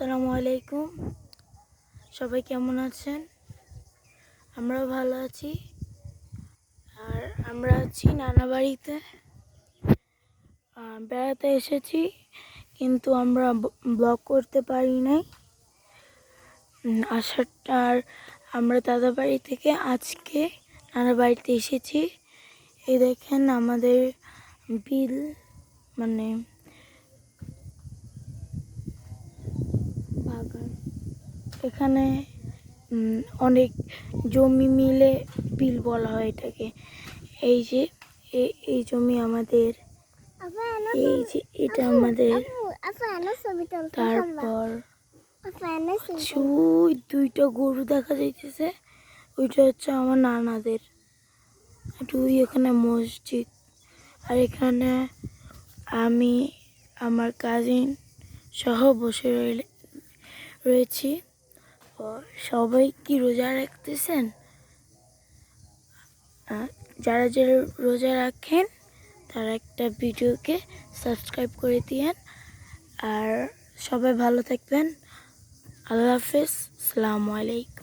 আসসালামু আলাইকুম। সবাই কেমন আছেন? আমরাও ভালো আছি। আর আমরা আছি নানা বাড়িতে। বেড়াতে এসেছি, কিন্তু আমরা ব্লগ করতে পারি নাই। আসার আমরা দাদা বাড়ি থেকে আজকে নানা বাড়িতে এসেছি। এই দেখেন আমাদের বিল মানে বাগান এখানে অনেক জমি মিলে বিল বলা হয় এটাকে। এই যে এই জমি আমাদের এই যে এটা আমাদের তারপর ওই দুইটা গরু দেখা যাইতেছে। ওইটা হচ্ছে আমার নানাদের। ওই এখানে মসজিদ। আর এখানে আমি আমার কাজিন সহ বসে রইলে রয়েছি। সবাই কি রোজা রাখতেছেন? যারা যারা রোজা রাখেন, তারা একটা ভিডিওকে সাবস্ক্রাইব করে দিয়েন। আর সবাই ভালো থাকবেন। আল্লাহ হাফেজ। সালামু আলাইকুম।